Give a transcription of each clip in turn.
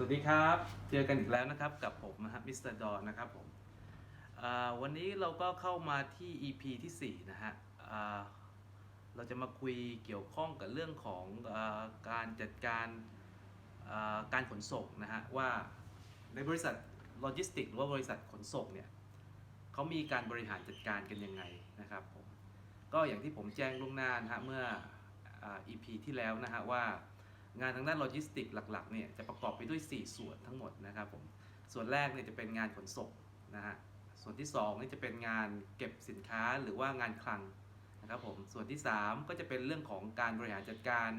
สวัสดีครับ เจอกันอีกแล้วนะครับกับผมนะครับมิสเตอร์ดอนนะครับผมวันนี้เราก็เข้ามาที่ EP ที่ 4 นะฮะอ่าเราจะมาคุยเกี่ยวข้องกับเรื่องของอการจัดการการขนส่งนะฮะว่าในบริษัทโลจิสติกหรือว่าบริษัทขนส่งเนี่ยเขามีการบริหารจัดการกันยังไงนะครับผมก็อย่างที่ผมแจ้งล่วงหน้านะฮะเมื่ออ EP ที่แล้วนะฮะว่า งานทางด้านโลจิสติกหลักๆเนี่ยจะประกอบไปด้วย 4 ส่วนทั้งหมดนะครับผมส่วนแรกเนี่ยจะเป็นงานขนส่งนะฮะส่วนที่2นี่จะเป็นงานเก็บสินค้าหรือว่างานคลังนะครับผมส่วนที่ 3 ก็จะเป็นเรื่องของการบริหารจัดการ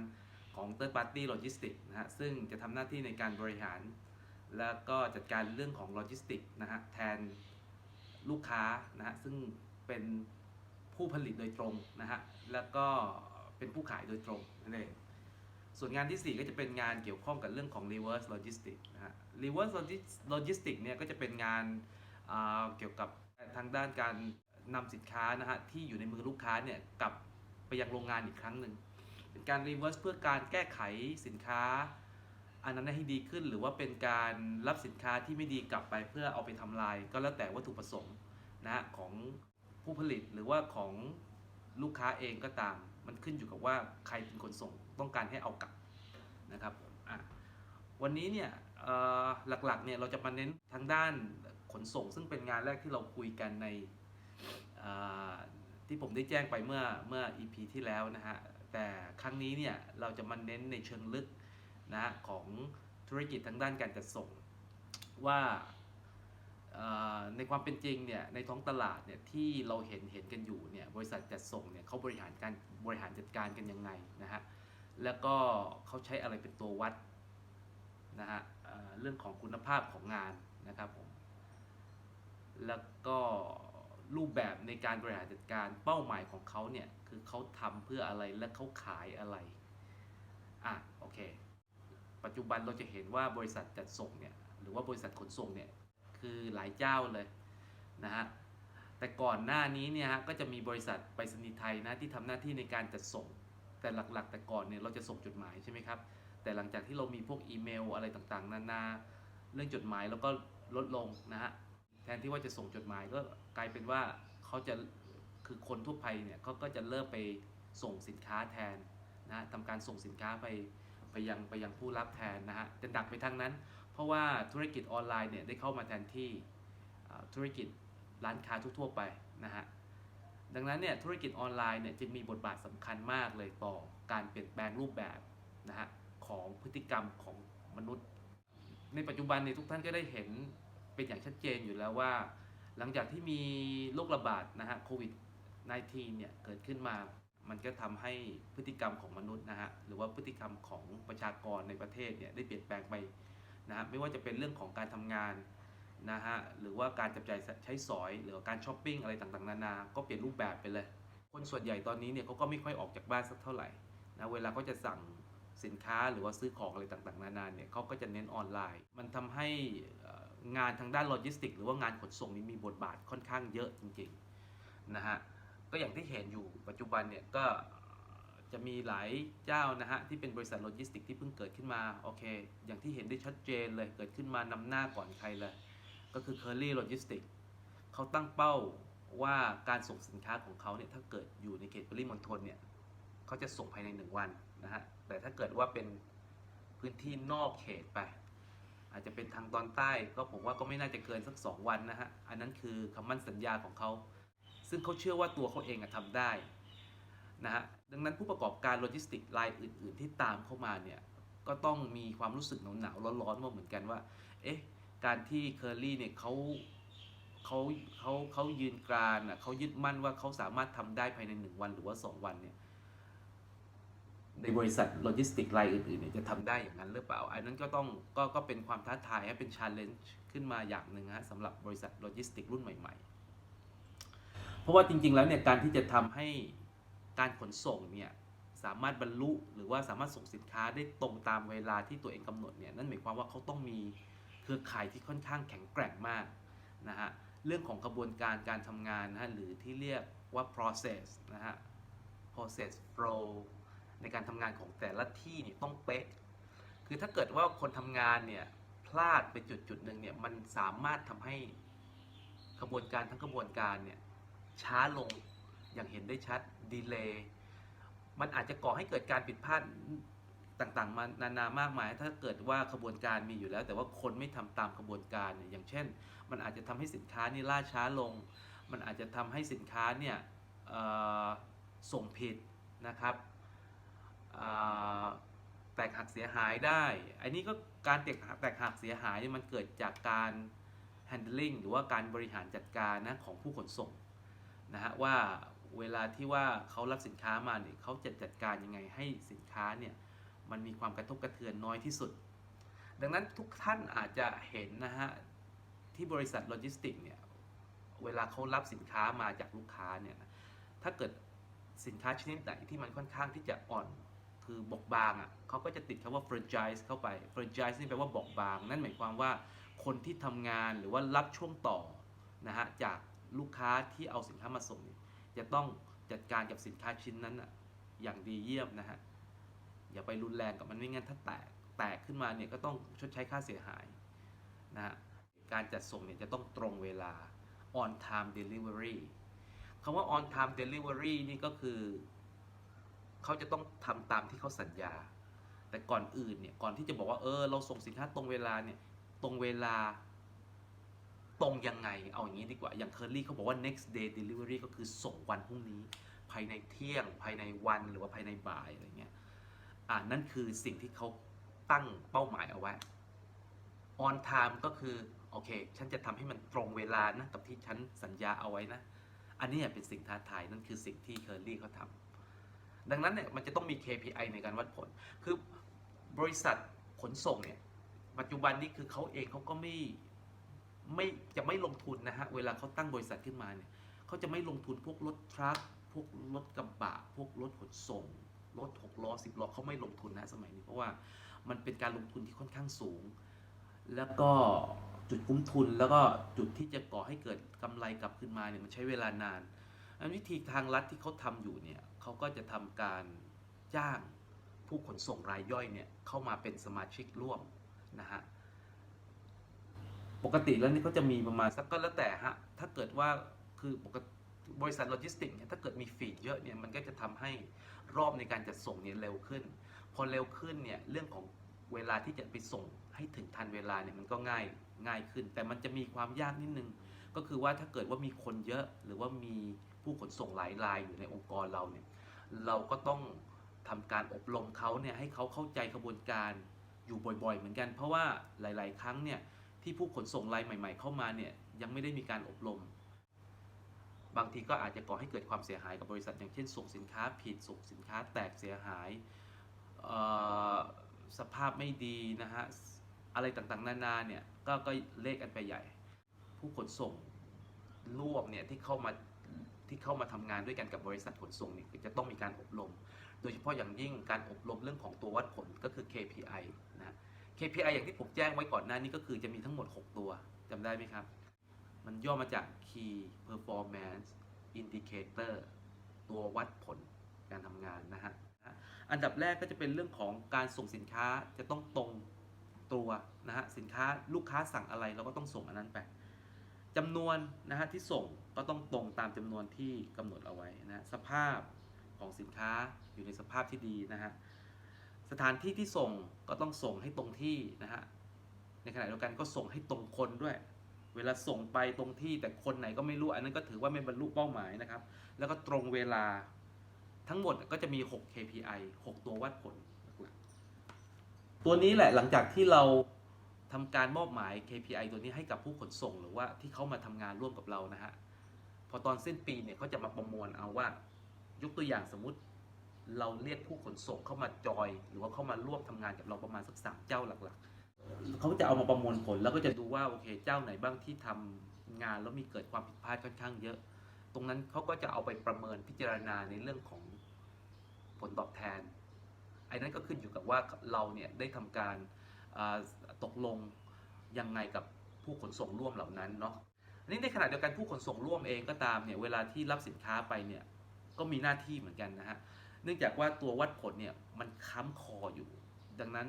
ของ third party logistics นะฮะซึ่งจะทำหน้าที่ในการบริหาร แล้วก็จัดการเรื่องของโลจิสติกนะฮะแทนลูกค้านะฮะซึ่งเป็นผู้ผลิตโดยตรงนะฮะแล้วก็เป็นผู้ขายโดยตรงนั่นเอง ส่วนงานที่ 4 ก็จะเป็นงานเกี่ยวข้องกับเรื่องของ reverse logistics นะฮะ reverse logistics เนี่ยก็จะเป็นงานอ่าเกี่ยวกับทางด้านการนำสินค้านะฮะที่อยู่ในมือลูกค้าเนี่ยกลับไปยังโรงงานอีกครั้งหนึ่งเป็นการ reverse เพื่อการแก้ไขสินค้า อันนั้นให้ดีขึ้น หรือว่าเป็นการรับสินค้าที่ไม่ดีกลับไปเพื่อเอาไปทำลาย ก็แล้วแต่วัตถุประสงค์นะฮะของผู้ผลิตหรือว่าของลูกค้าเองก็ตาม มันขึ้นอยู่กับว่าใครเป็นคนส่ง ต้องการให้เอากลับนะครับวันนี้เนี่ยหลักๆเนี่ยเราจะมาเน้นทางด้านขนส่ง ซึ่งเป็นงานแรกที่เราคุยกันในที่ผมได้แจ้งไปเมื่อเมื่อ EP ที่แล้วนะฮะแต่ครั้งนี้เนี่ยเราจะมาเน้นในเชิงลึกนะฮะของธุรกิจทางด้านการจัดส่ง ว่าในความเป็นจริงเนี่ยในท้องตลาดเนี่ยที่เราเห็นเห็นกันอยู่เนี่ยบริษัทจัดส่งเนี่ยเขาบริหารการบริหารจัดการกันยังไงนะฮะ แล้วก็เขาใช้อะไรเป็นตัววัดนะฮะเรื่องของคุณภาพของงานนะครับผมแล้วก็รูปแบบในการบริหารจัดการเป้าหมายของเขาเนี่ยคือเขาทำเพื่ออะไรและเขาขายอะไรอะโอเค ปัจจุบันเราจะเห็นว่าบริษัทจัดส่งเนี่ยหรือว่าบริษัทขนส่งเนี่ยคือหลายเจ้าเลยนะฮะแต่ก่อนหน้านี้เนี่ยฮะก็จะมีบริษัทไปรษณีย์ไทยนะที่ทำหน้าที่ในการจัดส่ง แต่หลักๆ แต่ก่อนเนี่ยเราจะส่งจดหมายใช่ไหมครับ แต่หลังจากที่เรามีพวกอีเมลอะไรต่างๆ นานาเรื่องจดหมายแล้วก็ลดลงนะฮะแทนที่ว่าจะส่งจดหมายก็กลายเป็นว่าเขาจะคือคนทั่วไปเนี่ยเขาก็จะเริ่มไปส่งสินค้าแทนนะทำการส่งสินค้าไปไปยังไปยังผู้รับแทนนะฮะจะดักไปทางนั้น เพราะว่าธุรกิจออนไลน์เนี่ยได้เข้ามาแทนที่ธุรกิจร้านค้าทั่วๆไปนะฮะ ดังนั้นเนี่ยธุรกิจออนไลน์เนี่ยจึงมีบทบาทสำคัญมากเลยต่อการเปลี่ยนแปลงรูปแบบนะฮะของพฤติกรรมของมนุษย์ ในปัจจุบันเนี่ยทุกท่านก็ได้เห็นเป็นอย่างชัดเจนอยู่แล้วว่า หลังจากที่มีโรคระบาดนะฮะโควิด -19 เนี่ยเกิดขึ้นมา มันก็ทำให้พฤติกรรมของมนุษย์นะฮะหรือว่าพฤติกรรมของประชากรในประเทศเนี่ยได้เปลี่ยนแปลงไปนะฮะไม่ว่าจะเป็นเรื่องของการทำงาน นะฮะหรือว่าการจับจ่ายใช้สอย หรือว่าการช้อปปิ้งอะไรต่างๆ นานา ก็เปลี่ยนรูปแบบไปเลย คนส่วนใหญ่ตอนนี้เนี่ยเขาก็ไม่ค่อยออกจากบ้านสักเท่าไหร่นะเวลาเขาจะสั่งสินค้าหรือว่าซื้อของอะไรต่างๆ นานาเนี่ยเขาก็จะเน้นออนไลน์ มันทำให้งานทางด้านโลจิสติก หรือว่างานขนส่งนี้มีบทบาทค่อนข้างเยอะจริงๆนะฮะก็อย่างที่เห็นอยู่ปัจจุบันเนี่ยก็จะมีหลายเจ้านะฮะ ที่เป็นบริษัทโลจิสติกที่เพิ่งเกิดขึ้นมา โอเค อย่างที่เห็นได้ชัดเจนเลยเกิดขึ้นมานำหน้าก่อนใครเลย ก็คือ Curly Logistics เขาตั้งเป้าว่าการส่งสินค้าของเขาเนี่ยถ้าเกิดอยู่ในเขตปริมณฑลเนี่ยเขาจะส่งภายในหนึ่งวันนะฮะแต่ถ้าเกิดว่าเป็นพื้นที่นอกเขตไป อาจจะเป็นทางตอนใต้ก็ผมว่าก็ไม่น่าจะเกินสัก 2 วันนะฮะอันนั้นคือคำมั่นสัญญาของเขาซึ่งเขาเชื่อว่าตัวเขาเองอะทำได้นะฮะดังนั้นผู้ประกอบการโลจิสติกรายอื่น ๆ ที่ตามเข้ามาเนี่ยก็ต้องมีความรู้สึกหนาวๆร้อนๆมาเหมือนกันว่า เอ๊ะ การที่เคอร์รี่เนี่ยเขาเขาเขาเขายืนกรานอะเขายึดมั่นว่าเขาสามารถทำได้ภายในหนึ่งวันหรือว่าสองวันเนี่ยในบริษัทโลจิสติกรายอื่นๆเนี่ยจะทำได้อย่างนั้นหรือเปล่า อันนั้นก็ต้องก็ก็เป็นความท้าทายให้เป็นชาเลนจ์ขึ้นมาอย่างหนึ่งฮะสำหรับบริษัทโลจิสติกรุ่นใหม่ ๆ เพราะว่าจริง ๆ แล้วเนี่ยการที่จะทำให้การขนส่งเนี่ยสามารถบรรลุหรือว่าสามารถส่งสินค้าได้ตรงตามเวลาที่ตัวเองกำหนดเนี่ยนั่นหมายความว่าเขาต้องมี รือข่ายที่ค่อนข้างแข็งแกร่งมากนะฮะเรื่องของกระบวนการการทำงานนะฮะหรือที่เรียกว่า process นะฮะ process flow ในการทำงานของแต่ละที่เนี่ยต้องเป๊ะคือถ้าเกิดว่าคนทำงานเนี่ยพลาดไปจุดจุดหนึ่งเนี่ยมันสามารถทำให้กระบวนการทั้งกระบวนการเนี่ยช้าลงอย่างเห็นได้ชัดดีเลย์มันอาจจะก่อให้เกิดการผิดพลาด ต่างๆ มานานามากมาย ถ้าเกิดว่าขบวนการมีอยู่แล้ว แต่ว่าคนไม่ทำตามขบวนการเนี่ยอย่างเช่น มันอาจจะทำให้สินค้านี่ล่าช้าลง มันอาจจะทำให้สินค้าเนี่ยส่งผิดนะครับแตกหักเสียหายได้อันนี้ก็การแตกหักแตกหักเสียหายเนี่ยมันเกิดจากการ handling หรือว่าการบริหารจัดการนะของผู้ขนส่งนะฮะว่าเวลาที่ว่าเขารับสินค้ามาเนี่ยเขาจะจัดการยังไงให้สินค้าเนี่ย มันมีความกระทบกระเทือนน้อยที่สุด ดังนั้นทุกท่านอาจจะเห็นนะฮะ ที่บริษัทโลจิสติกเนี่ย เวลาเขารับสินค้ามาจากลูกค้าเนี่ย ถ้าเกิดสินค้าชนิดไหนที่มันค่อนข้างที่จะอ่อน คือบอบบางอะเขาก็จะติดคำว่า franchise เข้าไป franchise นี่แปลว่าบอบบาง นั่นหมายความว่าคนที่ทำงานหรือว่ารับช่วงต่อนะฮะจากลูกค้าที่เอาสินค้ามาส่ง จะต้องจัดการกับสินค้าชิ้นนั้นอะอย่างดีเยี่ยมนะฮะ อย่าไปรุนแรงกับมันไม่งั้นถ้าแตกแตกขึ้นมาเนี่ยก็ต้องชดใช้ค่าเสียหายนะฮะการจัดส่งเนี่ยจะต้องตรงเวลา on time delivery คำว่า on time delivery นี่ก็คือ เขาจะต้องทำตามที่เขาสัญญา แต่ก่อนอื่นเนี่ย ก่อนที่จะบอกว่าเออ เราส่งสินค้าตรงเวลาเนี่ย ตรงเวลา ตรงยังไง เอาอย่างนี้ดีกว่า อย่างเคอรี่เขาบอกว่า next day delivery ก็คือส่งวันพรุ่งนี้ ภายในเที่ยง ภายในวัน หรือว่าภายในบ่ายอะไรเงี้ย อ่านั่นคือสิ่งที่เขาตั้งเป้าหมายเอาไว้ on time ก็คือ โอเค ฉันจะทำให้มันตรงเวลานะ กับที่ฉันสัญญาเอาไว้นะ อันนี้เป็นสิ่งท้าทาย นั่นคือสิ่งที่เคอรี่เขาทำดังนั้นเนี่ยมันจะต้องมี KPI ในการวัดผล คือบริษัทขนส่งเนี่ย ปัจจุบันนี้คือเขาเองเขาก็ไม่ไม่จะไม่ลงทุนนะฮะ เวลาเขาตั้งบริษัทขึ้นมาเนี่ยเขาจะไม่ลงทุนพวกรถทรัคพวกรถกระบะ พวกรถขนส่ง รถหกล้อสิบล้อเขาไม่ลงทุนนะสมัยนี้ เพราะว่ามันเป็นการลงทุนที่ค่อนข้างสูง แล้วก็จุดคุ้มทุนแล้วก็จุดที่จะก่อให้เกิดกำไรกลับขึ้นมาเนี่ยมันใช้เวลานานอันวิธีทางลัดที่เขาทำอยู่เนี่ยเขาก็จะทำการจ้างผู้ขนส่งรายย่อยเนี่ยเข้ามาเป็นสมาชิกร่วมนะฮะปกติแล้วนี่เขาจะมีประมาณสักก็แล้วแต่ฮะถ้าเกิดว่าคือปกติ บริษัทโลจิสติกเนี่ยถ้าเกิดมีฟีดเยอะเนี่ยมันก็จะทำให้รอบในการจัดส่งเนี่ยเร็วขึ้น พอเร็วขึ้นเนี่ยเรื่องของเวลาที่จะไปส่งให้ถึงทันเวลาเนี่ยมันก็ง่ายง่ายขึ้น แต่มันจะมีความยากนิดนึง ก็คือว่าถ้าเกิดว่ามีคนเยอะหรือว่ามีผู้ขนส่งหลายรายอยู่ในองค์กรเราเนี่ยเราก็ต้องทำการอบรมเขาเนี่ยให้เขาเข้าใจกระบวนการอยู่บ่อย ๆ เหมือนกัน เพราะว่าหลาย ๆ ครั้งเนี่ยที่ผู้ขนส่งรายใหม่ ๆ เข้ามาเนี่ยยังไม่ได้มีการอบรม บางทีก็อาจจะก่อให้เกิดความเสียหายกับบริษัท อย่างเช่น ส่งสินค้าผิดส่งสินค้าแตกเสียหายสภาพไม่ดีนะฮะอะไรต่างๆ นานาเนี่ยก็ก็เลขกันไปใหญ่ ผู้ขนส่งร่วมเนี่ยที่เข้ามาที่เข้ามาทำงานด้วยกันกับบริษัทขนส่งเนี่ยจะต้องมีการอบรม โดยเฉพาะอย่างยิ่งการอบรมเรื่องของตัววัดผลก็คือ KPI นะ KPI อย่างที่ผมแจ้งไว้ก่อนหน้านี้ก็คือจะมีทั้งหมด 6 ตัวจำได้ไหมครับ มันย่อมาจาก Key Performance Indicator ตัววัดผลการทำงานนะฮะ อันดับแรกก็จะเป็นเรื่องของการส่งสินค้าจะต้องตรงตัวนะฮะ สินค้าลูกค้าสั่งอะไรเราก็ต้องส่งอันนั้นไปจำนวนนะฮะที่ส่งก็ต้องตรงตามจำนวนที่กำหนดเอาไว้นะสภาพของสินค้าอยู่ในสภาพที่ดีนะฮะสถานที่ที่ส่งก็ต้องส่งให้ตรงที่นะฮะในขณะเดียวกันก็ส่งให้ตรงคนด้วย เวลาส่งไปตรงที่แต่คนไหนก็ไม่รู้ อันนั้นก็ถือว่าไม่บรรลุเป้าหมายนะครับ แล้วก็ตรงเวลาทั้งหมดก็จะมี 6 KPI 6 ตัววัดผลหลักๆตัวนี้แหละหลังจากที่เราทำการมอบหมาย KPI ตัวนี้ให้กับผู้ขนส่งหรือว่าที่เขามาทำงานร่วมกับเรานะฮะ พอตอนสิ้นปีเนี่ยเขาจะมาประมวลเอาว่า ยกตัวอย่างสมมติเราเรียกผู้ขนส่งเข้ามาจอย หรือว่าเข้ามาร่วมทำงานกับเราประมาณสักสามเจ้าหลักๆ เขาจะเอามาประมวลผลแล้วก็จะดูว่าโอเคเจ้าไหนบ้างที่ทำงานแล้วมีเกิดความผิดพลาดค่อนข้างเยอะ ตรงนั้นเขาก็จะเอาไปประเมินพิจารณาในเรื่องของผลตอบแทนไอ้นั้นก็ขึ้นอยู่กับว่าเราเนี่ยได้ทำการตกลงยังไงกับผู้ขนส่งร่วมเหล่านั้นเนาะอันนี้ในขณะเดียวกันผู้ขนส่งร่วมเองก็ตามเนี่ยเวลาที่รับสินค้าไปเนี่ยก็มีหน้าที่เหมือนกันนะฮะ เนื่องจากว่าตัววัดผลเนี่ยมันค้ำคออยู่ ดังนั้น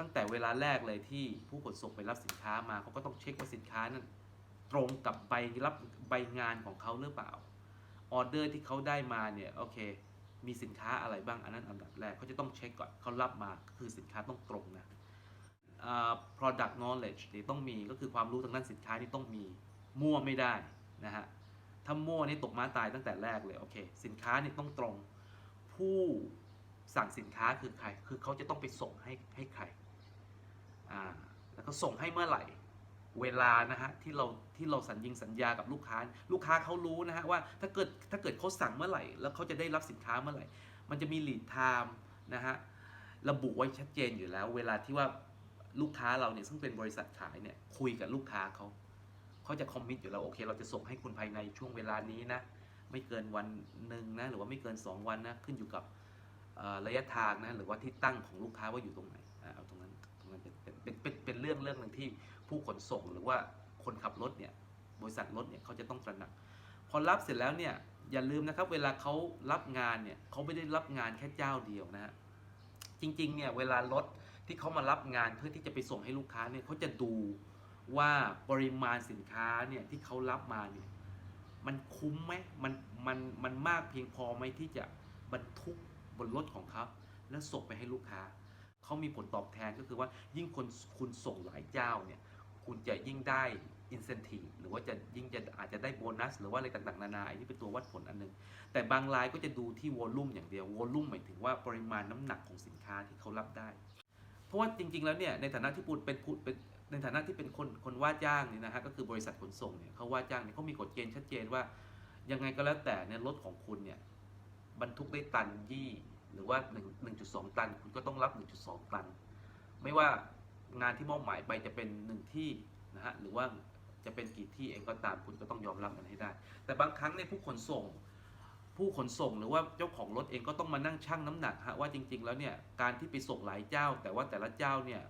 ตั้งแต่เวลาแรกเลยที่ผู้ขนส่งไปรับสินค้ามาเขาก็ต้องเช็คว่าสินค้านั้นตรงกับใบรับใบงานของเขาหรือเปล่าออเดอร์ที่เขาได้มาเนี่ยโอเค มีสินค้าอะไรบ้างอันนั้นอันดับแรกเขาจะต้องเช็คก่อนเขารับมาคือสินค้าต้องตรงนะอ่า product knowledge นี่ต้องมีก็คือความรู้ทางด้านสินค้านี่ต้องมีมั่วไม่ได้นะฮะถ้ามั่วนี่ตกม้าตายตั้งแต่แรกเลยโอเค สินค้านี่ต้องตรง ผู้สั่งสินค้าคือใคร คือเขาจะต้องไปส่งให้ให้ใคร แล้วก็ส่งให้เมื่อไหร่ เวลานะฮะที่เราที่เราสัญญิงสัญญากับลูกค้า ลูกค้าเขารู้นะฮะว่าถ้าเกิดถ้าเกิดเขาสั่งเมื่อไหร่ แล้วเขาจะได้รับสินค้าเมื่อไหร่ มันจะมี lead time นะฮะระบุไว้ชัดเจนอยู่แล้ว เวลาที่ว่าลูกค้าเราเนี่ยซึ่งเป็นบริษัทขายเนี่ยคุยกับลูกค้าเขาเขาจะคอมมิตอยู่แล้วโอเค เราจะส่งให้คุณภายในช่วงเวลานี้นะไม่เกินวันหนึ่งนะหรือว่าไม่เกิน 2 วันนะขึ้นอยู่กับระยะทางนะหรือว่าที่ตั้งของลูกค้าว่าอยู่ตรงไหนเอาตรงนั้นตรงนั้นเป็นเป็นเป็น เรื่องเรื่องหนึ่งที่ผู้ขนส่งหรือว่าคนขับรถเนี่ยบริษัทรถเนี่ยเขาจะต้องตระหนัก พอรับเสร็จแล้วเนี่ยอย่าลืมนะครับเวลาเขารับงานเนี่ยเขาไม่ได้รับงานแค่เจ้าเดียวนะฮะจริงๆเนี่ยเวลารถที่เขามารับงานเพื่อที่จะไปส่งให้ลูกค้าเนี่ยเขาจะดูว่าปริมาณสินค้าเนี่ยที่เขารับมาเนี่ยมันคุ้มไหมมันมันมันมากเพียงพอไหมที่จะบรรทุกบนรถของเขาแล้วส่งไปให้ลูกค้า เขามีผลตอบแทนก็คือว่ายิ่งคนคุณส่งหลายเจ้าเนี่ยคุณจะยิ่งได้ incentive หรือว่าจะยิ่งจะอาจจะได้โบนัส หรือว่าอะไรต่างๆ นานาอันนี้เป็นตัววัดผลอันหนึง แต่บางรายก็จะดูที่วอลลุ่มอย่างเดียววอลลุ่มหมายถึงว่าปริมาณน้ำหนักของสินค้าที่เขารับได้ เพราะว่าจริง ๆ แล้วเนี่ยในฐานะที่พูดเป็นพูดเป็นในฐานะที่เป็นคนคนว่าจ้างเนี่ยนะฮะก็คือบริษัทขนส่งเนี่ยเขาว่าจ้างเนี่ยเขามีกฎเกณฑ์ชัดเจนว่า ยังไงก็แล้วแต่เนี่ยรถของคุณเนี่ยบรรทุกได้ตันยี่ หรือว่า 1 1.2 ตัน คุณก็ต้องรับ 1.2 ตัน ไม่ว่างานที่มอบหมายไปจะเป็นหนึ่งที่นะฮะหรือว่าจะเป็นกี่ที่เองก็ตามคุณก็ต้องยอมรับมันให้ได้ แต่บางครั้งเนี่ยผู้ขนส่ง ผู้ขนส่งหรือว่าเจ้าของรถเองก็ต้องมานั่งชั่งน้ำหนักฮะว่าจริง ๆ แล้วเนี่ยการที่ไปส่งหลายเจ้า แต่ว่าแต่ละเจ้าเนี่ย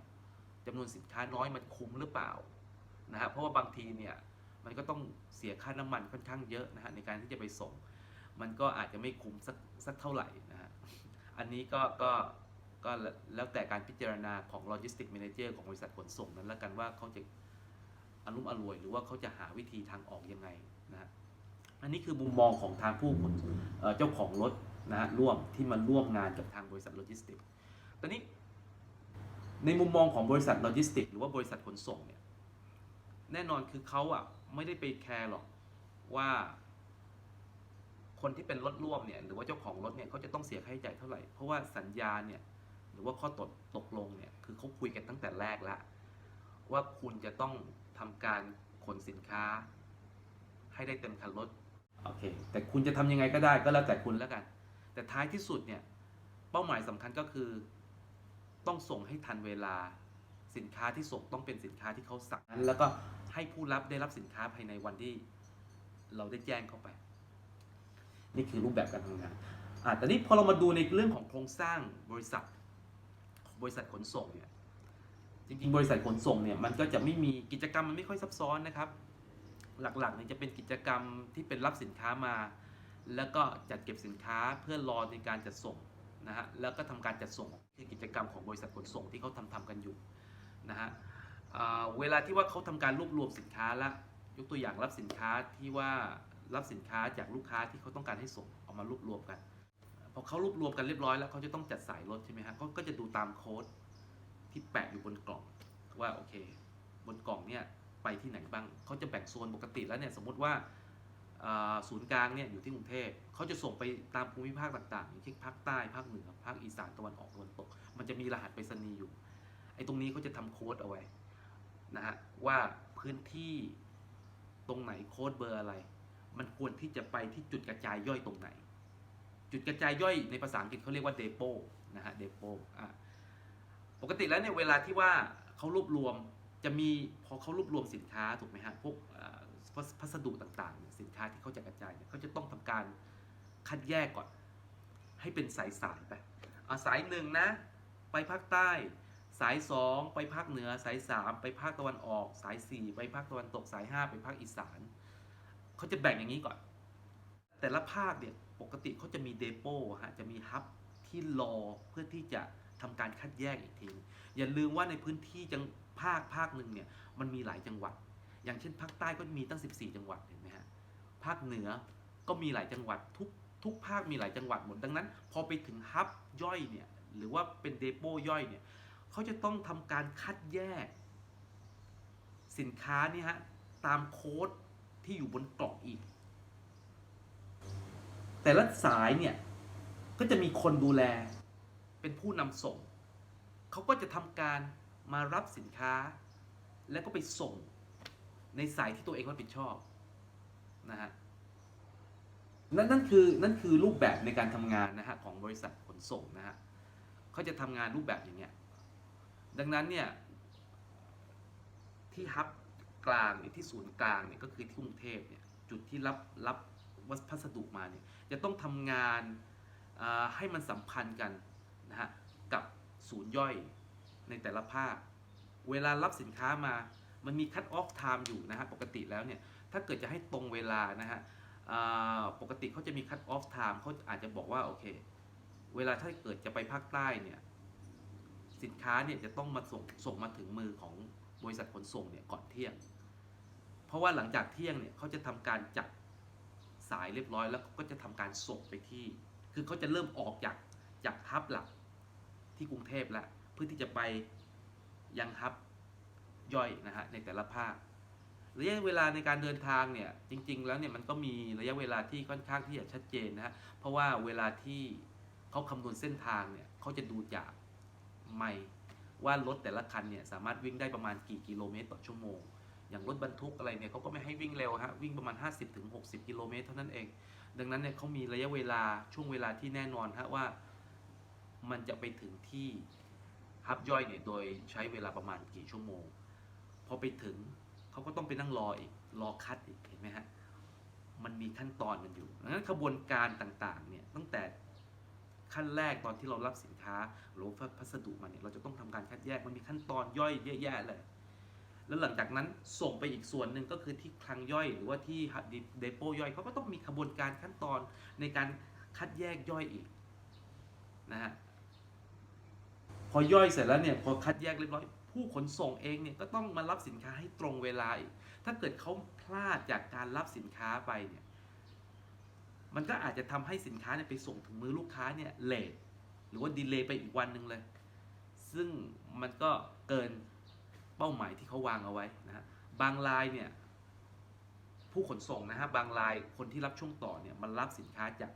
จำนวนสินค้าน้อยมันคุ้มหรือเปล่านะฮะเพราะว่าบางทีเนี่ยมันก็ต้องเสียค่าน้ำมันค่อนข้างเยอะนะฮะในการที่จะไปส่ง มันก็อาจจะไม่คุ้มสักสักเท่าไหร่นะฮะ อันนี้ก็ก็ก็แล้วแต่การพิจารณาของโลจิสติก s ม a นเจอร์ของบริษัทขนส่งนั้นแล้วกันว่าเขาจะอารมณ์อรวยหรือว่าเขาจะหาวิธีทางออกยังไงนะฮะอันนี้คือมุมมองของทางผู้ขนเจ้าของรถนะฮะร่วมที่มาร่วมงานกับทางบริษัทโลจิสติกส์ตอนนี้ในมุมมองของบริษัทโลจิสติกส์หรือว่าบริษัทขนส่งเนี่ยแน่นอนคือเขาอะไม่ได้ไปแคร์หรอกว่า คนที่เป็นรถร่วมเนี่ยหรือว่าเจ้าของรถเนี่ยเขาจะต้องเสียค่าใช้จ่ายเท่าไหร่ เพราะว่าสัญญาเนี่ยหรือว่าข้อตกตกลงเนี่ยคือเขาคุยกันตั้งแต่แรกแล้วว่าคุณจะต้องทำการขนสินค้า ให้ได้เต็มคันรถโอเค แต่คุณจะทำยังไงก็ได้ก็แล้วแต่คุณแล้วกัน แต่ท้ายที่สุดเนี่ยเป้าหมายสำคัญก็คือ ต้องส่งให้ทันเวลาสินค้าที่ส่งต้องเป็นสินค้าที่เขาสั่งแล้วก็ให้ผู้รับได้รับสินค้าภายในวันที่เราได้แจ้งเข้าไป นี่คือรูปแบบการทำงานอ่าแต่นี้พอเรามาดูในเรื่องของโครงสร้างบริษัท บริษัทขนส่งเนี่ย จริงๆ บริษัทขนส่งเนี่ยมันก็จะไม่มีกิจกรรมมันไม่ค่อยซับซ้อนนะครับ หลักๆเนี่ยจะเป็นกิจกรรมที่เป็นรับสินค้ามา แล้วก็จัดเก็บสินค้าเพื่อรอในการจัดส่งนะฮะ แล้วก็ทำการจัดส่งคือกิจกรรมของบริษัทขนส่งที่เขาทำทำกันอยู่นะฮะเวลาที่ว่าเขาทำการรวบรวมสินค้าละยกตัวอย่างรับสินค้าที่ว่า รับสินค้าจากลูกค้าที่เขาต้องการให้ส่งเอามารวบรวมกันพอเขารวบรวมกันเรียบร้อยแล้วเขาจะต้องจัดสายรถใช่ไหมฮะเขาก็จะดูตามโค้ดที่แปะอยู่บนกล่องว่าโอเค บนกล่องเนี่ยไปที่ไหนบ้างเขาจะแบ่งโซนปกติแล้วเนี่ยสมมติว่าศูนย์กลางเนี่ยอยู่ที่กรุงเทพเขาจะส่งไปตามภูมิภาคต่างๆอย่างเช่นภาคใต้ภาคเหนือภาคอีสานตะวันออกตะวันตก มันจะมีรหัสไปรษณีย์อยู่ไอ้ตรงนี้เขาจะทำโค้ดเอาไว้นะฮะว่าพื้นที่ตรงไหนโค้ดเบอร์อะไร มันควรที่จะไปที่จุดกระจายย่อยตรงไหน จุดกระจายย่อยในภาษาอังกฤษเขาเรียกว่าเดโปนะฮะเดโปอะปกติแล้วเนี่ยเวลาที่ว่าเขารวบรวมจะมีพอเขารวบรวมสินค้าถูกไหมฮะพวกพัสดุต่างๆ สินค้าที่เขาจะกระจายเนี่ยเขาจะต้องทำการคัดแยกก่อน ให้เป็นสายสายไปเอาสายหนึ่งนะ ไปภาคใต้ สายสองไปภาคเหนือสายสามไปภาคตะวันออก สายสี่ไปภาคตะวันตกสายห้าไปภาคอีสาน เขาจะแบ่งอย่างนี้ก่อน แต่ละภาคเนี่ยปกติเขาจะมีเดโปฮะจะมีฮับที่รอเพื่อที่จะทำการคัดแยกอีกทีอย่าลืมว่าในพื้นที่จังภาคภาคหนึ่งเนี่ยมันมีหลายจังหวัด อย่างเช่นภาคใต้ก็มีตั้ง 14 จังหวัดเห็นไหมฮะภาคเหนือก็มีหลายจังหวัดทุกทุกภาคมีหลายจังหวัดหมดดังนั้น พอไปถึงฮับย่อยเนี่ยหรือว่าเป็นเดโปย่อยเนี่ยเขาจะต้องทำการคัดแยก สินค้านี่ฮะตามโค้ด ที่อยู่บนกล่องอีก แต่ละสายเนี่ย ก็จะมีคนดูแล เป็นผู้นำส่ง เขาก็จะทำการมารับสินค้า แล้วก็ไปส่งในสายที่ตัวเองรับผิดชอบนะฮะนั่นนั่นคือนั่นคือรูปแบบในการทำงานนะฮะของบริษัทขนส่งนะฮะเขาจะทำงานรูปแบบอย่างเงี้ยดังนั้นเนี่ยที่ฮับ กลางเนี่ยที่ศูนย์กลางเนี่ยก็คือที่กรุงเทพเนี่ยจุดที่รับรับวัสพัสดุมาเนี่ยจะต้องทำงานให้มันสัมพันธ์กันนะฮะกับศูนย์ย่อยในแต่ละภาค เวลารับสินค้ามามันมีคัตออฟไทม์อยู่นะฮะปกติแล้วเนี่ยถ้าเกิดจะให้ตรงเวลานะฮะปกติเขาจะมีคัตออฟไทม์เขาอาจจะบอกว่าโอเค เวลาถ้าเกิดจะไปภาคใต้เนี่ยสินค้าเนี่ยจะต้องมาส่งส่งมาถึงมือของ บริษัทขนส่งเนี่ยก่อนเที่ยง เพราะว่าหลังจากเที่ยงเนี่ยเขาจะทำการจัดสายเรียบร้อยแล้วก็จะทำการส่งไปที่ คือเขาจะเริ่มออกจากจากฮับหลักที่กรุงเทพแล้วเพื่อที่จะไปยังฮับย่อยนะฮะในแต่ละภาคระยะเวลาในการเดินทางเนี่ยจริง ๆ แล้วเนี่ยมันก็มีระยะเวลาที่ค่อนข้างที่จะชัดเจนนะฮะเพราะว่าเวลาที่เขาคำนวณเส้นทางเนี่ยเขาจะดูจากไม่ ว่ารถแต่ละคันเนี่ยสามารถวิ่งได้ประมาณกี่กิโลเมตรต่อชั่วโมง อย่างรถบรรทุกอะไรเนี่ยเขาก็ไม่ให้วิ่งเร็วฮะวิ่งประมาณ 50-60 กิโลเมตรเท่านั้นเอง ดังนั้นเนี่ยเขามีระยะเวลาช่วงเวลาที่แน่นอนฮะว่ามันจะไปถึงที่ฮับย่อยเนี่ยโดยใช้เวลาประมาณกี่ชั่วโมง พอไปถึงเขาก็ต้องไปนั่งรออีกรอคัดอีกเห็นไหมฮะมันมีขั้นตอนมันอยู่ดังนั้นขบวนการต่างๆเนี่ยตั้งแต่ ขั้นแรกตอนที่เรารับสินค้าหรือว่าพัสดุมาเนี่ยเราจะต้องทำการคัดแยกมันมีขั้นตอนย่อยเยอะแยะเลย แล้วหลังจากนั้นส่งไปอีกส่วนหนึ่งก็คือที่คลังย่อย หรือว่าที่เดโปย่อยเขาก็ต้องมีขบวนการขั้นตอนในการคัดแยกย่อยอีกนะฮะพอย่อยเสร็จแล้วเนี่ยพอคัดแยกเรียบร้อยผู้ขนส่งเองเนี่ยก็ต้องมารับสินค้าให้ตรงเวลาอีกถ้าเกิดเขาพลาดจากการรับสินค้าไปเนี่ย มันก็อาจจะทำให้สินค้าเนี่ยไปส่งถึงมือลูกค้าเนี่ยเลทหรือว่าดีเลย์ไปอีกวันหนึ่งเลย ซึ่งมันก็เกินเป้าหมายที่เขาวางเอาไว้นะฮะบางรายเนี่ยผู้ขนส่งนะฮะบางรายคนที่รับช่วงต่อเนี่ยมันรับสินค้าจาก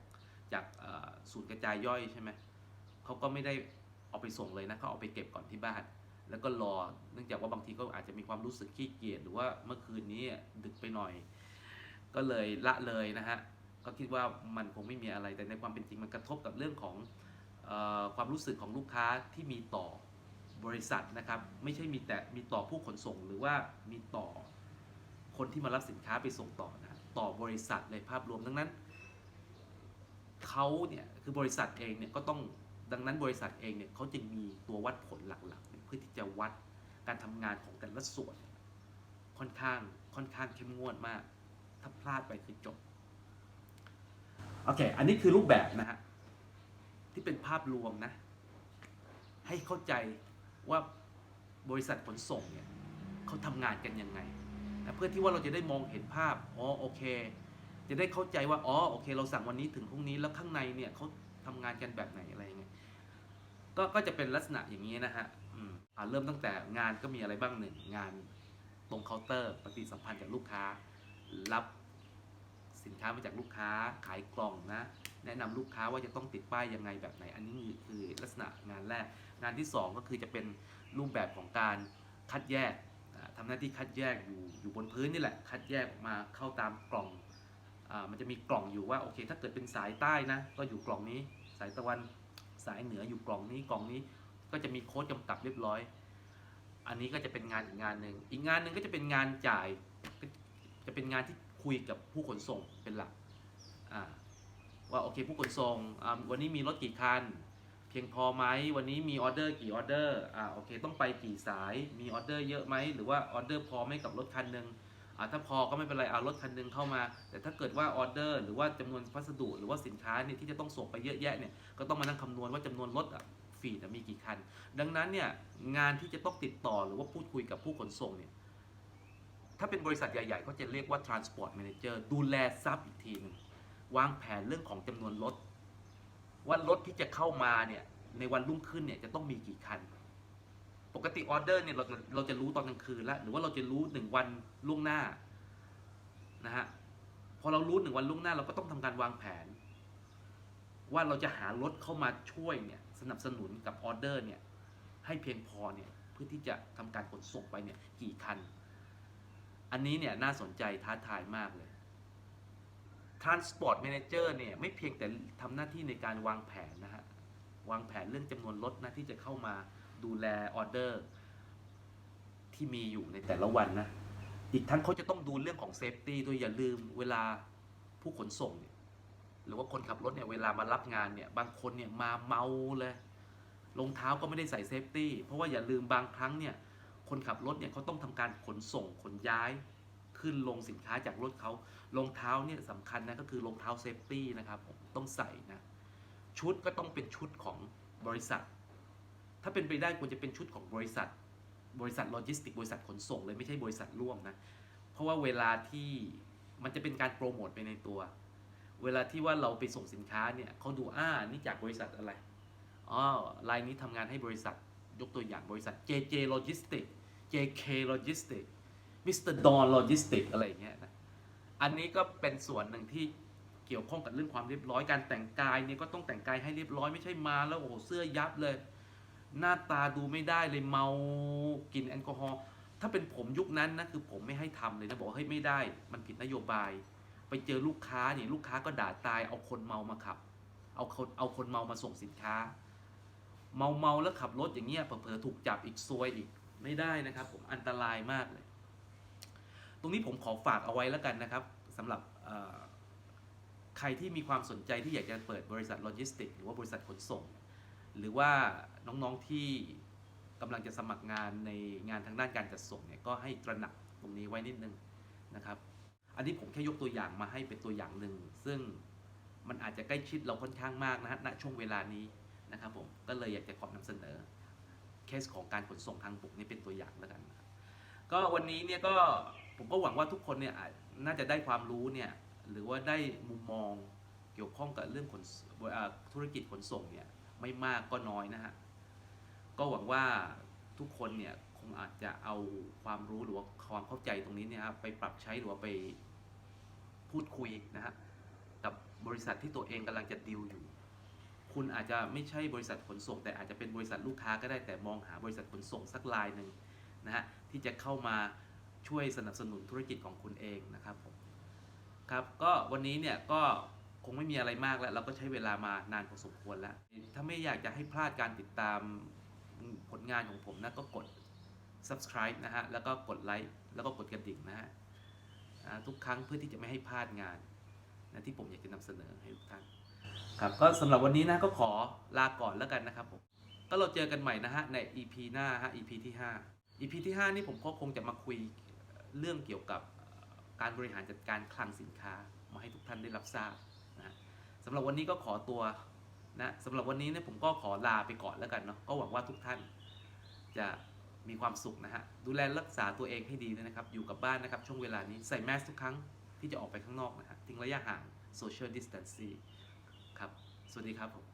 จากศูนย์กระจายย่อยใช่ไหมเขาก็ไม่ได้เอาไปส่งเลยนะเขาเอาไปเก็บก่อนที่บ้าน แล้วก็รอเนื่องจากว่าบางทีก็อาจจะมีความรู้สึกขี้เกียจหรือว่าเมื่อคืนนี้ดึกไปหน่อย ก็เลยละเลยนะฮะ ก็คิดว่ามันคงไม่มีอะไร แต่ในความเป็นจริงมันกระทบกับเรื่องของออความรู้สึกของลูกค้าที่มีต่อบริษัทนะครับ ไม่ใช่มีแต่มีต่อผู้ขนส่ง หรือว่ามีต่อคนที่มารับสินค้าไปส่งต่อนะต่อบริษัทในภาพรวมดังนั้นเขาเนี่ยคือบริษัทเองเนี่ยก็ต้องดังนั้นบริษัทเองเนี่ยเขาจึงมีตัววัดผลหลักๆเนี่ยเพื่อที่จะวัดการทำงานของแต่ละส่วน ค่อนข้างค่อนข้างเข้มงวดมาก ถ้าพลาดไปคือจบ โอเค อันนี้คือรูปแบบนะฮะที่เป็นภาพรวมนะ ให้เข้าใจว่าบริษัทขนส่งเนี่ยเขาทำงานกันยังไงนะเพื่อที่ว่าเราจะได้มองเห็นภาพ อ๋อ โอเค จะได้เข้าใจว่า อ๋อ โอเค เราสั่งวันนี้ถึงพรุ่งนี้ แล้วข้างในเนี่ยเขาทำงานกันแบบไหนอะไรยังไง ก็ ก็จะเป็นลักษณะอย่างนี้นะฮะ อืมอ่าเริ่มตั้งแต่งานก็มีอะไรบ้างหนึ่ง งานตรงเคาน์เตอร์ ปฏิสัมพันธ์กับลูกค้า รับ สินค้ามาจากลูกค้าขายกล่องนะ แนะนำลูกค้าว่าจะต้องติดป้ายยังไงแบบไหน อันนี้คือลักษณะงานแรก งานที่ 2 ก็คือจะเป็นรูปแบบของการคัดแยกอ่าทำหน้าที่คัดแยกอยู่อยู่บนพื้นนี่แหละ คัดแยกออกมาเข้าตามกล่องอมันจะมีกล่องอยู่ว่าโอเค ถ้าเกิดเป็นสายใต้นะ ก็อยู่กล่องนี้ สายตะวันสายเหนืออยู่กล่องนี้กล่องนี้ก็จะมีโค้ดกำกับเรียบร้อย อันนี้ก็จะเป็นงานอีกงานหนึ่งอีกงานหนึ่งก็จะเป็นงานจ่าย จะเป็นงานที่ คุยกับผู้ขนส่งเป็นหลักว่าโอเคผู้ขนส่งวันนี้มีรถกี่คัน เพียงพอไหมวันนี้มีออเดอร์กี่ออเดอร์อ่าโอเคต้องไปกี่สายมีออเดอร์เยอะไหมหรือว่าออเดอร์พอไหมกับรถคันหนึ่งอ่าถ้าพอก็ไม่เป็นไรเอารถคันหนึ่งเข้ามา แต่ถ้าเกิดว่าออเดอร์ หรือว่าจำนวนพัสดุหรือว่าสินค้าเนี่ยที่จะต้องส่งไปเยอะแยะเนี่ยก็ต้องมานั่งคำนวณว่าจำนวนรถอะฟฟีดมีกี่คัน ดังนั้นเนี่ยงานที่จะต้องติดต่อหรือว่าพูดคุยกับผู้ขนส่งเนี่ย ถ้าเป็นบริษัทใหญ่ๆเขาจะเรียกว่า transport manager ดูแลซับอีกทีหนึงวางแผนเรื่องของจำนวนรถ ว่ารถที่จะเข้ามาเนี่ยในวันรุ่งขึ้นเนี่ยจะต้องมีกี่คัน ปกติออเดอร์เนี่ยเราเราจะรู้ตอนกลางคืนแล้วหรือว่าเราจะรู้หนึ่งวันล่วงหน้านะฮะพอเรารู้หนึ่งวันล่วงหน้า เราก็ต้องทำการวางแผน ว่าเราจะหารถเข้ามาช่วยเนี่ยสนับสนุนกับออเดอร์เนี่ยให้เพียงพอเนี่ยเพื่อที่จะทำการขนส่งไปเนี่ยกี่คัน อันนี้เนี่ยน่าสนใจท้าทายมากเลย Transport Manager เนี่ยไม่เพียงแต่ทำหน้าที่ในการวางแผนนะฮะ วางแผนเรื่องจำนวนรถนะที่จะเข้ามาดูแลออเดอร์ ที่มีอยู่ในแต่ละวันนะ อีกทั้งเขาจะต้องดูเรื่องของเซฟตี้ด้วยอย่าลืมเวลาผู้ขนส่งเนี่ยหรือว่าคนขับรถเนี่ยเวลามารับงานเนี่ยบางคนเนี่ยมาเมาเลยรองเท้าก็ไม่ได้ใส่เซฟตี้เพราะว่าอย่าลืมบางครั้งเนี่ย คนขับรถเนี่ยเขาต้องทำการขนส่งขนย้ายขึ้นลงสินค้าจากรถเขารองเท้าเนี่ยสำคัญนะก็คือรองเท้าเซฟตี้นะครับต้องใส่นะชุดก็ต้องเป็นชุดของบริษัท ถ้าเป็นไปได้ควรจะเป็นชุดของบริษัท บริษัทโลจิสติกบริษัทขนส่งเลยไม่ใช่บริษัทร่วมนะเพราะว่าเวลาที่มันจะเป็นการโปรโมทไปในตัว เวลาที่ว่าเราไปส่งสินค้าเนี่ยเขาดูอ่านี่จากบริษัทอะไรอ๋อรายนี้ทำงานให้บริษัทยกตัวอย่างบริษัท JJ Logistics JK Logistics Mr. Don Logistics อะไรอย่างเงี้ยนะ อันนี้ก็เป็นส่วนหนึ่งที่เกี่ยวข้องกับเรื่องความเรียบร้อย การแต่งกายเนี่ยก็ต้องแต่งกายให้เรียบร้อยไม่ใช่มาแล้วโอ้โหเสื้อยับเลย หน้าตาดูไม่ได้เลยเมากินแอลกอฮอล์ ถ้าเป็นผมยุคนั้นนะคือผมไม่ให้ทำเลยนะบอกเฮ้ยไม่ได้ มันผิดนโยบาย ไปเจอลูกค้าเนี่ยลูกค้าก็ด่าตายเอาคนเมามาขับ เอาคนเอาคนเมามาส่งสินค้า เมาเมาแล้วขับรถอย่างเงี้ยเผลอๆถูกจับอีกซวยอีก ไม่ได้นะครับผมอันตรายมากเลย ตรงนี้ผมขอฝากเอาไว้แล้วกันนะครับสำหรับใครที่มีความสนใจที่อยากจะเปิดบริษัทโลจิสติก หรือว่าบริษัทขนส่ง หรือว่าน้องๆที่กำลังจะสมัครงานในงานทางด้านการจัดส่งเนี่ยก็ให้ตระหนักตรงนี้ไว้นิดนึงนะครับอันนี้ผมแค่ยกตัวอย่างมาให้เป็นตัวอย่างหนึ่ง ซึ่งมันอาจจะใกล้ชิดเราค่อนข้างมากนะฮะณช่วงเวลานี้นะครับผมก็เลยอยากจะขอนำเสนอ เคสของการขนส่งทางบกนี่เป็นตัวอย่างแล้วกันนะครับก็วันนี้เนี่ยก็ผมก็หวังว่าทุกคนเนี่ยน่าจะได้ความรู้เนี่ยหรือว่าได้มุมมองเกี่ยวข้องกับเรื่องขนธุรกิจขนส่งเนี่ยไม่มากก็น้อยนะฮะก็หวังว่าทุกคนเนี่ยคงอาจจะเอาความรู้หรือว่าความเข้าใจตรงนี้เนี่ยครับไปปรับใช้หรือว่าไปพูดคุยนะฮะกับบริษัทที่ตัวเองกำลังจะดิวอยู่ คุณอาจจะไม่ใช่บริษัทขนส่ง แต่อาจจะเป็นบริษัทลูกค้าก็ได้แต่มองหาบริษัทขนส่งสักรายหนึ่งนะฮะที่จะเข้ามาช่วยสนับสนุนธุรกิจของคุณเองนะครับผมครับก็วันนี้เนี่ยก็คงไม่มีอะไรมากแล้ว เราก็ใช้เวลามานานพอสมควรแล้ว ถ้าไม่อยากจะให้พลาดการติดตามผลงานของผมนะก็กด subscribe นะฮะแล้วก็กดไลค์แล้วก็กดกระดิ่งนะฮะทุกครั้งเพื่อที่จะไม่ให้พลาดงานนะที่ผมอยากจะนำเสนอให้ทุกท่าน ครับก็สำหรับวันนี้นะก็ขอลาก่อนแล้วกันนะครับผมก็เราเจอกันใหม่นะฮะใน EP หน้าฮะ EP ที่ 5 EP ที่ 5 นี่ผมก็คงจะมาคุยเรื่องเกี่ยวกับการบริหารจัดการคลังสินค้ามาให้ทุกท่านได้รับทราบนะสำหรับวันนี้ก็ขอตัวนะสำหรับวันนี้เนี่ยผมก็ขอลาไปก่อนแล้วกันเนาะก็หวังว่าทุกท่านจะมีความสุขนะฮะ ดูแลรักษาตัวเองให้ดีด้วยนะครับ อยู่กับบ้านนะครับ ช่วงเวลานี้ใส่แมสทุกครั้งที่จะออกไปข้างนอกนะฮะทิ้งระยะห่าง social distancing สวัสดีครับผม